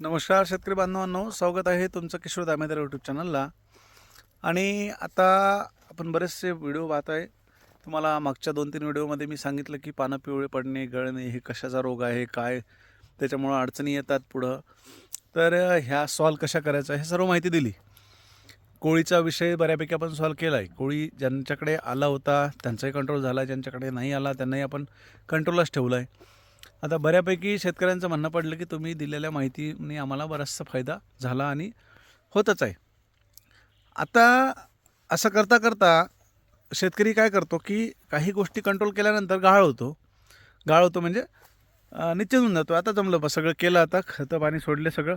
नमस्कार शेतकरी बांधवांनो स्वागत आहे तुमचं किशोर दामेदार यूट्यूब चॅनलला आणि आता आपण बरेचसे व्हिडिओ पाहत आहे तुम्हाला मागच्या दोन तीन व्हिडिओमध्ये मी सांगितलं की पानं पिवळे पडणे गळणे हे कशाचा रोग आहे काय? त्याच्यामुळं अडचणी येतात पुढं. तर ह्या सॉल्व कशा करायचा हे सर्व माहिती दिली. कोळीचा विषय बऱ्यापैकी आपण सॉल्व केला आहे कोळी ज्यांच्याकडे आला होता त्यांचाही कंट्रोल झाला. ज्यांच्याकडे नाही आला त्यांनाही आपण कंट्रोलच ठेवला आहे आता बऱ्यापैकी शेतकऱ्यांचं म्हणणं पडलं की तुम्ही दिलेल्या माहितीने आम्हाला बराचसा फायदा झाला आणि होतच आहे. आता असं करता करता शेतकरी काय करतो की काही गोष्टी कंट्रोल केल्यानंतर गाळ होतो. गाळ होतो म्हणजे निश्चित होऊन जातो. आता जमलं बा सगळं केलं आता खतं पाणी सोडले सगळं.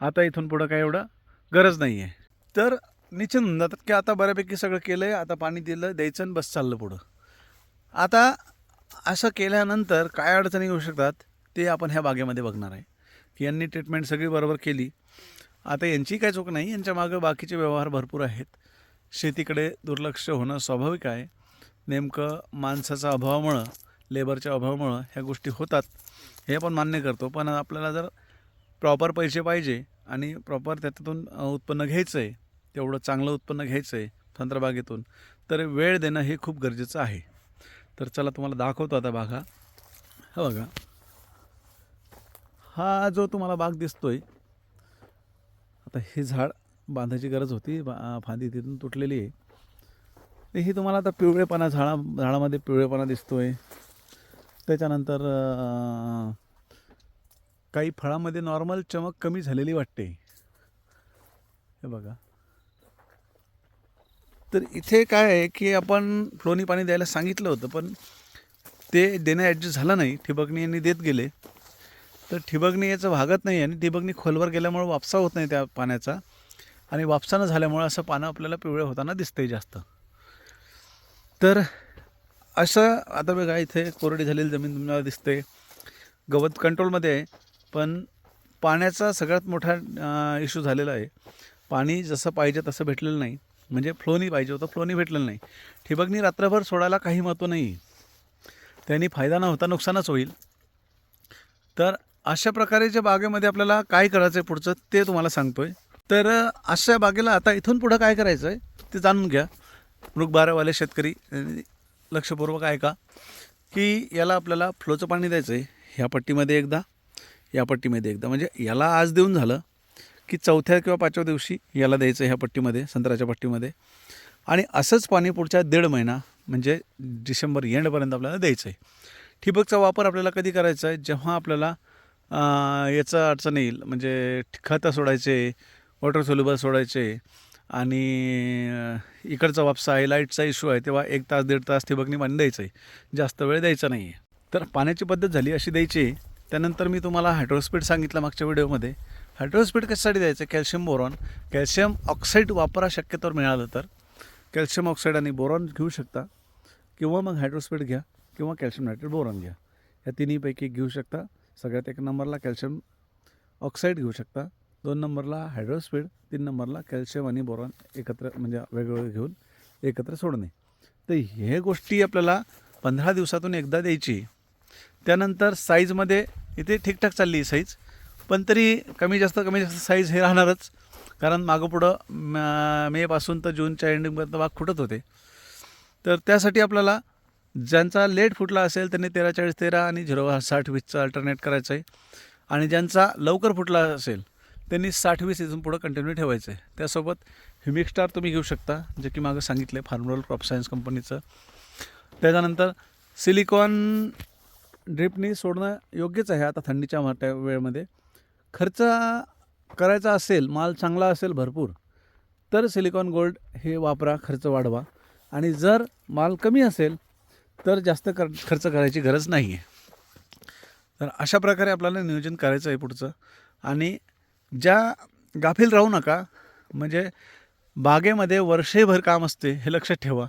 आता इथून पुढं काय एवढं गरज नाही आहे. तर निश्चित होऊन जातात की आता बऱ्यापैकी सगळं केलं आहे आता पाणी दिलं द्यायचं आणि बस चाललं पुढं. आता असं केल्यानंतर काय अडचणी येऊ शकतात ते आपण ह्या बागेमध्ये बघणार आहे. की यांनी ट्रीटमेंट सगळी बरोबर केली. आता यांची काय चूक नाही यांच्या मागं बाकीचे व्यवहार भरपूर आहेत. शेतीकडे दुर्लक्ष होणं स्वाभाविक आहे. नेमकं माणसाचा अभावामुळं लेबरच्या अभावामुळं ह्या गोष्टी होतात हे आपण मान्य करतो. पण आपल्याला जर प्रॉपर पैसे पाहिजे आणि प्रॉपर त्याच्यातून उत्पन्न घ्यायचं आहे तेवढं चांगलं उत्पन्न घ्यायचं आहे संत्रबागेतून तर वेळ देणं हे खूप गरजेचं आहे. तर चला तुम्हाला दाखवतो आता बागा हा बघा. हा जो तुम्हाला बाग दिसतोय आता हे झाड बांधायची गरज होती बा फांदी तिथून तुटलेली आहे. तर ही तुम्हाला आता पिवळेपणा झाडा झाडामध्ये पिवळेपणा दिसतोय. त्याच्यानंतर काही फळामध्ये नॉर्मल चमक कमी झालेली वाटते. हे बघा. तर इथे काय आहे की आपण फ्लोनी पाणी द्यायला सांगितलं होतं पण ते देणं ॲडजस्ट झालं नाही. ठिबकणी यांनी देत गेले. तर ठिबकणी याचं भागत नाही आणि ठिबकणी खोलवर गेल्यामुळं वापसा होत नाही त्या पाण्याचा. आणि वापसा न झाल्यामुळं असं पानं आपल्याला पिवळं होताना दिसतंय जास्त. तर असं आता बघा इथे कोरडी झालेली जमीन तुम्हाला दिसते. गवत कंट्रोलमध्ये आहे पण पाण्याचा सगळ्यात मोठा इश्यू झालेला आहे. पाणी जसं पाहिजे तसं भेटलेलं नाही. म्हणजे फ्लोनी पाहिजे होतं फ्लोनी भेटलेलं नाही. ठिबकनी रात्रभर सोडायला काही महत्त्व नाही त्यांनी फायदा न होता नुकसानच होईल. तर अशा प्रकारेच्या बागेमध्ये आपल्याला काय करायचं आहे पुढचं ते तुम्हाला सांगतो आहे तर अशा बागेला आता इथून पुढं काय करायचं आहे ते जाणून घ्या. मृगबारावाले शेतकरी लक्षपूर्वक ऐका. की याला आपल्याला फ्लोचं पाणी द्यायचं आहे ह्या पट्टीमध्ये एकदा या पट्टीमध्ये एकदा. म्हणजे याला आज देऊन झालं की चौथ्या किंवा पाचव्या दिवशी याला द्यायचं ह्या पट्टीमध्ये संत्र्याच्या पट्टीमध्ये. आणि असंच पाणी पुढच्या दीड महिना म्हणजे डिसेंबर एंडपर्यंत आपल्याला द्यायचं आहे ठिबकचा वापर आपल्याला कधी करायचा आहे जेव्हा आपल्याला याचा याचं अडचण येईल म्हणजे खतं सोडायचे वॉटर सोल्युबल सोडायचे आणि इकडचा वापसा आहे लाईटचा इश्यू आहे तेव्हा एक तास दीड तास ठिबकने पाणी द्यायचं आहे जास्त वेळ द्यायचा नाही आहे तर पाण्याची पद्धत झाली अशी द्यायची त्यानंतर मी तुम्हाला हायड्रोस्पीड सांगितलं मागच्या व्हिडिओमध्ये. हायड्रोस्पीड कशासाठी द्यायचं? Calcium boron. कॅल्शियम ऑक्साईड वापरा शक्यतोवर मिळालं तर. कॅल्शियम ऑक्साईड आणि बोरॉन घेऊ शकता. किंवा मग हायड्रोस्पीड घ्या किंवा कॅल्शियम नायट्रेट बोरॉन घ्या. या तिन्हीपैकी घेऊ शकता. सगळ्यात एक नंबरला कॅल्शियम ऑक्साईड घेऊ शकता. दोन नंबरला हायड्रोस्पीड तीन नंबरला कॅल्शियम आणि बोरॉन एकत्र म्हणजे वेगवेगळे घेऊन एकत्र सोडणे. तर हे गोष्टी आपल्याला पंधरा दिवसातून एकदा द्यायची. त्यानंतर साईजमध्ये इथे ठीकठाक चालली आहे साईज पण तरी कमी जास्त कमी जास्त साईज हे राहणारच. कारण मागं पुढं मेपासून तर जूनच्या एंडिंगपर्यंत वाघ फुटत होते. तर त्यासाठी आपल्याला ज्यांचा लेट फुटला असेल त्यांनी तेरा चाळीस तेरा आणि झिरो साठ वीसचं अल्टरनेट करायचं आहे आणि ज्यांचा लवकर फुटला असेल त्यांनी साठ वीस इथून पुढं कंटिन्यू ठेवायचं आहे त्यासोबत ह्युमिक स्टार तुम्ही घेऊ शकता जे की मागं सांगितलं आहे फार्मरोल क्रॉप सायन्स कंपनीचं त्याच्यानंतर सिलिकॉन ड्रिपनी सोडणं योग्यच आहे आता थंडीच्या मोठ्या वेळेमध्ये. खर्च करायचा असेल माल चांगला असेल भरपूर तर सिलिकॉन गोल्ड हे वापरा खर्च वाढवा. आणि जर माल कमी असेल तर जास्त कर खर्च करायची गरज नाही आहे तर अशा प्रकारे आपल्याला नियोजन करायचं आहे पुढचं. आणि ज्या गाफील राहू नका म्हणजे बागेमध्ये वर्षभर काम असते हे लक्षात ठेवा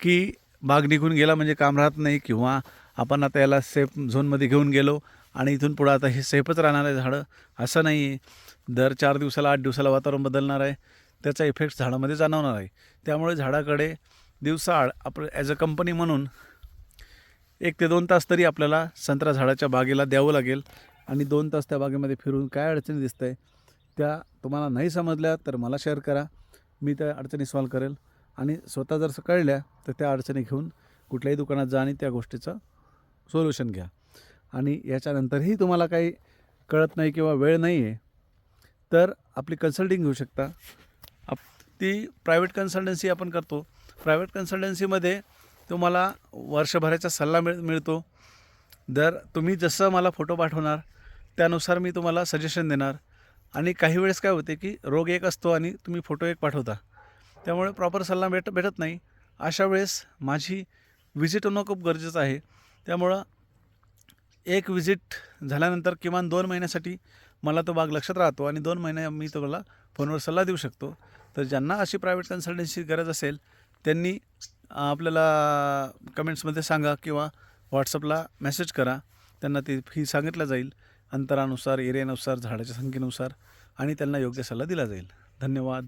की बाग निघून गेला म्हणजे काम राहत नाही किंवा आपण आता याला सेफ झोनमध्ये घेऊन गेलो आणि इथून पुढं आता हे सेफच राहणार आहे झाडं. असं नाही आहे. दर चार दिवसाला आठ दिवसाला वातावरण बदलणार आहे. त्याचा इफेक्ट झाडामध्ये जाणवणार आहे. त्यामुळे झाडाकडे दिवसाआड आपण ॲज अ कंपनी म्हणून एक ते दोन तास तरी आपल्याला संत्रा झाडाच्या बागेला द्यावं लागेल. आणि दोन तास त्या बागेमध्ये फिरून काय अडचणी दिसत आहे त्या तुम्हाला नाही समजल्या तर मला शेअर करा. मी त्या अडचणी सॉल्व करेल. आणि स्वतः जर कळल्या तर त्या अडचणी घेऊन कुठल्याही दुकानात जा आणि त्या गोष्टीचं सोल्युशन घ्या. आणि याच्यानंतरही तुम्हाला काही कळत नाही किंवा वेळ नाही आहे तर आपली कन्सल्टिंग घेऊ शकता. आप ती प्रायव्हेट कन्सल्टन्सी आपण करतो. प्रायव्हेट कन्सल्टन्सीमध्ये तुम्हाला वर्षभराचा सल्ला मिळ मिळतो. दर तुम्ही जसं मला फोटो पाठवणार त्यानुसार मी तुम्हाला सजेशन देणार. आणि काही वेळेस काय होते की रोग एक असतो आणि तुम्ही फोटो एक पाठवता. त्यामुळे प्रॉपर सल्ला भेट भेटत नाही. अशा वेळेस माझी व्हिजिट होणं खूप गरजेचं आहे. त्यामुळं एक व्हिजिट झाल्यानंतर किमान दोन महिन्यासाठी मला तो बाग लक्षात राहतो आणि दोन महिने मी तुम्हाला फोनवर सल्ला देऊ शकतो. तर ज्यांना अशी प्रायव्हेट कन्सल्टन्सीची गरज असेल त्यांनी आपल्याला कमेंट्समध्ये सांगा किंवा व्हॉट्सअपला मेसेज करा. त्यांना ती फी सांगितलं जाईल. अंतरानुसार एरियानुसार झाडाच्या संख्येनुसार आणि त्यांना योग्य सल्ला दिला जाईल. धन्यवाद.